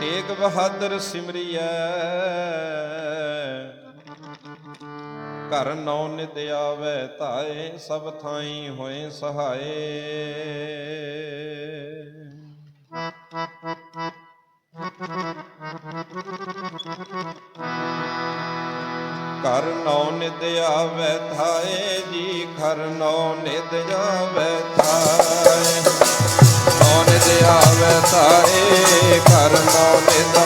ਤੇਗ ਬਹਾਦਰ ਸਿਮਰਿਐ। ਘਰ ਨੌ ਨਿਦ ਆਵੈ, ਧਾਏ, ਸਭ ਥਾਈ ਹੋਏ ਸਹਾਏ। ਕਰ ਨੌ ਨਿਦ ਆਵੈ ਥਾਏ ਜੀ, ਘਰ ਨੌ ਨਿਦ ਆਵੈ ਥਾਏ ਨਿਦ ਆਵੈ ਨਿਦ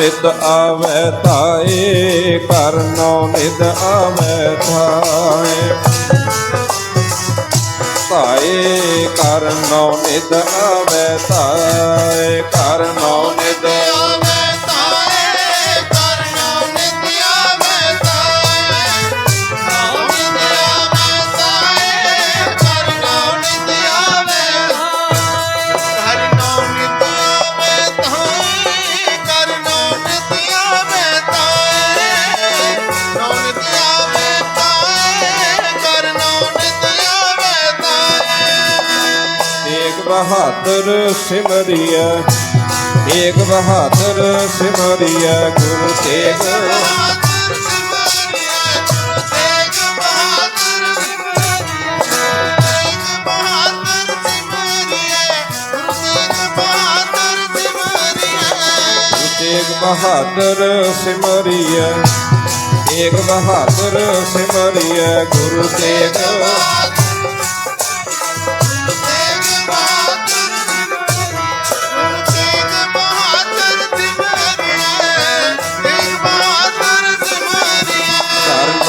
ਨਿਦ ਆਵੈ ਥਾਏ ਘਰ ਨੌ ਨਿਦ ਆਵੈ ਥਾਏ ਥਾਏ ਘਰ ਨੌ ਨਿਦ ਆਵੈ ਥਾਏ ਬਹਾਦਰ ਸਿਮਰਿਐ ਤੇਗ ਬਹਾਦਰ ਸਿਮਰਿਐ ਗੁਰੂ ਤੇਗ। ਬਹਾਦਰ ਸਿਮਰਿਆ ਗੁਰੂ ਤੇਗ ਬਹਾਦਰ ਸਿਮਰਿਆ, ਗੁਰੂ ਤੇਗ।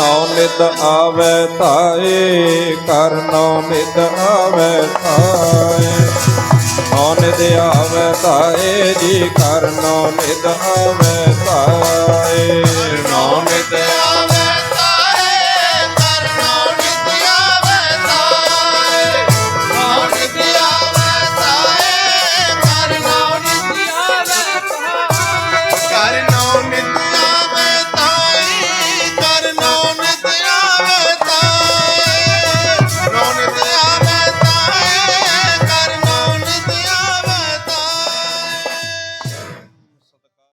ਨੌ ਨਿਦ ਆਵੈ ਤਾਏ ਕਰ ਨੌ ਨਿਦ ਆਵੈ ਤਾਏ ਨੌ ਨਿਦ ਆਵੈ ਤਾਏ ਜੀ ਕਰ ਨੌ ਨਿਦ ਆਵੈ ਤਾਏ ਨੌ